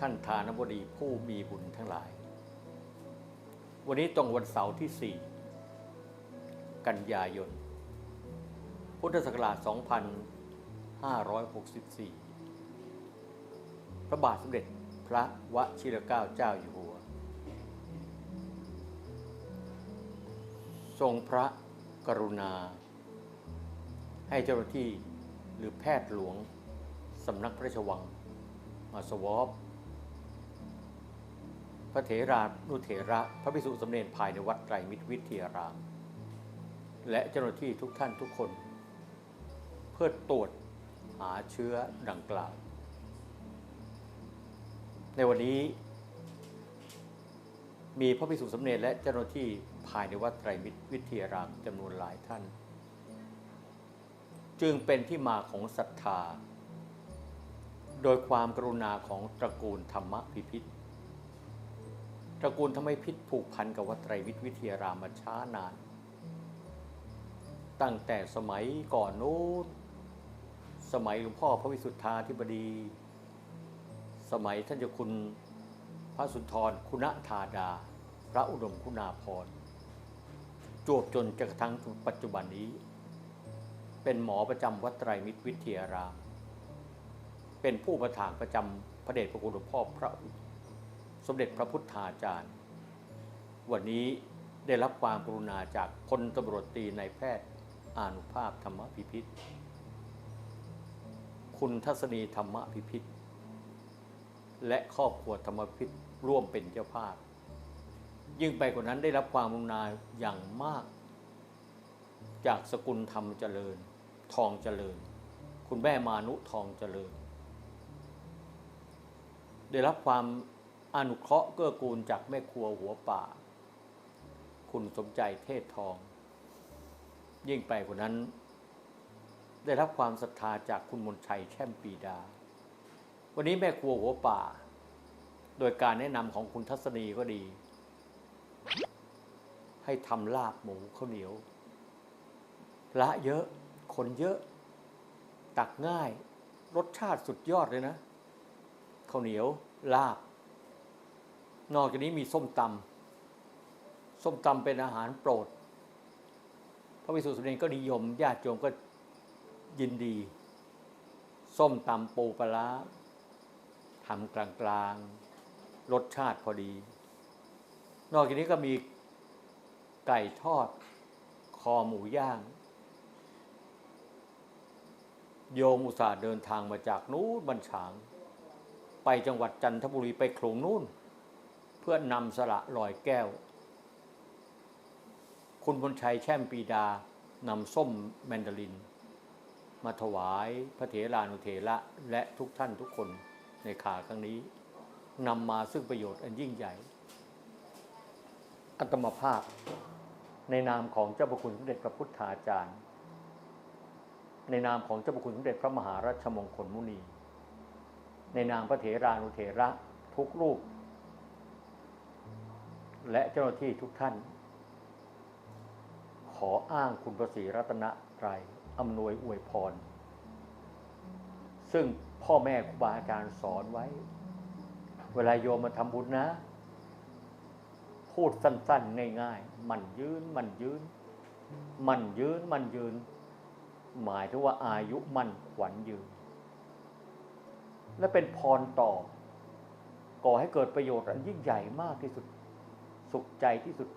ท่านทานบดีผู้มีบุญทั้งหลาย วันนี้ตรงวันเสาร์ที่ 4 กันยายน พุทธศักราช 2564 พระบาทสมเด็จพระวชิรเกล้าเจ้าอยู่หัว ทรงพระกรุณา ให้เจ้าหน้าที่หรือแพทย์หลวงสำนักพระราชวังมาสวอป ระเถรานุเถระ พระภิกษุสำเนนภายในวัดไตรมิตรวิทยาราม และเจ้าหน้าที่ทุกท่านทุกคน เพื่อตรวจหาเชื้อดังกล่าว ในวันนี้ มีพระภิกษุสำเนนและเจ้าหน้าที่ภายในวัดไตรมิตรวิทยารามจำนวนหลายท่าน จึงเป็นที่มาของศรัทธา โดยความกรุณาของตระกูลธรรมพิพิธ ตระกูลธรรมพิพิธผูกพันกับวัดไตรมิตรวิทยารามมาช้านาน ตั้งแต่สมัยก่อนนู้นสมัยหลวงพ่อพระวิสุทธาธิบดี สมัยท่านเจ้าคุณพระสุนทรคุณธาดา พระอุดมคุณาพรจวบจนจนกระทั่งถึงปัจจุบันนี้ เป็นหมอประจำวัดไตรมิตรวิทยาราม เป็นผู้ประถางประจำพระเดชพระคุณหลวงพ่อพระ สมเด็จพระพุทธาจารย์ วันนี้ได้รับความกรุณาจากพลตำรวจตีในายแพทย์อานุภาพธรรมพิพิธคุณทัศนีธรรมพิพิธและครอบครัวธรรมพิพิธร่วมเป็นเจ้าภาพ ยิ่งไปกว่านั้นได้รับความกรุณาอย่างมาก จากสกุลธรรมเจริญ ทองเจริญ คุณแม่มานุทองเจริญ ได้รับความ อนุเคราะห์เกื้อกูลจากแม่ครัวหัวป่า คุณสมใจเทศทอง ยิ่งไปกว่านั้น ได้รับความศรัทธาจากคุณมนชัยแช่มปีดา วันนี้แม่ครัวหัวป่า โดยการแนะนำของคุณทัศนีก็ดี ให้ทำลาบหมูข้าวเหนียวละเยอะ คนเยอะ ตักง่าย รสชาติสุดยอดเลยนะข้าวเหนียวลาบ นอกจากนี้มีส้มตำส้มตำเป็นอาหารโปรด พระวิสุสมเด็จก็นิยมญาติโยมก็ยินดี ส้มตำปูปลาร้าทำกลางๆรสชาติพอดี นอกจากนี้ก็มีไก่ทอด คอหมูย่าง โยมอุตส่าห์เดินทางมาจากนู้นบัญชาง ไปจังหวัดจันทบุรีไปโขลงนู่น พื่อนำสละลอยแก้ว คุณพลชัยแช่มปีดานำส้มแมนดาริน มาถวายพระเถรานุเถระและทุกท่านทุกคนในขาครั้งนี้นำมาซึ่งประโยชน์อันยิ่งใหญ่ อัตมภาพ ในนามของเจ้าพระคุณสมเด็จพระพุทธาจารย์ ในนามของเจ้าพระคุณสมเด็จพระมหารัชมงคลมุนี ในนามพระเถรานุเถระทุกรูป และเจ้าหน้าที่ทุกท่าน ขออ้างคุณพระศรีรัตนตรัยอำนวยอวยพร ซึ่งพ่อแม่ครูบาอาจารย์สอนไว้ เวลาโยมมาทำบุญนะ พูดสั้นๆ ง่ายๆ มันยืนมันยืน มันยืนมันยืน หมายถึงว่าอายุมันขวัญยืน และเป็นพรต่อ ก่อให้เกิดประโยชน์อันยิ่งใหญ่มากที่สุด สุขใจที่สุด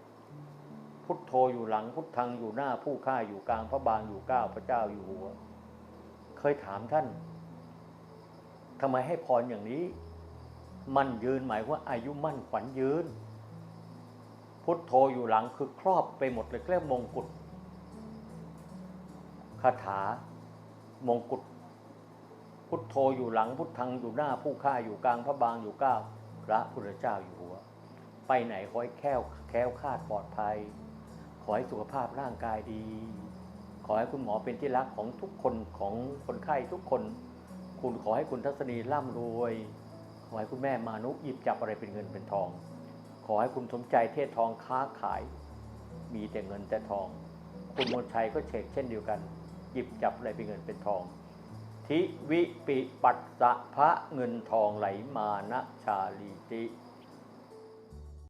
พุทโธอยู่หลัง พุทธังอยู่หน้าผู้ฆ่าอยู่กลางพระบางอยู่ก้าวพระเจ้าอยู่หัว เคยถามท่านทำไมให้พรอย่างนี้ มั่นยืนหมายว่าอายุมั่นขวัญยืน พุทโธอยู่หลังคือครอบไปหมดเลยเรียกมงกุฎคาถามงกุฎพุทโธอยู่หลังพุทธังอยู่หน้าผู้ฆ่าอยู่กลางพระบางอยู่ก้าวพระพุทธเจ้าอยู่หัว ไปไหนขอให้แค้วแคล้วคลาดปลอดภัย ขอให้สุขภาพร่างกายดี ขอให้คุณหมอเป็นที่รักของทุกคนของคนไข้ทุกคน คุณขอให้คุณทัศนีร่ำรวย ขอให้คุณแม่มานุหยิบจับอะไรเป็นเงินเป็นทอง ขอให้คุณสมใจเทศทองค้าขาย มีแต่เงินแต่ทอง คุณมนชัยก็เชกเช่นเดียวกัน หยิบจับอะไรเป็นเงินเป็นทองทิวิปิปัสสะพระเงินทองไหลมานะชาลีติ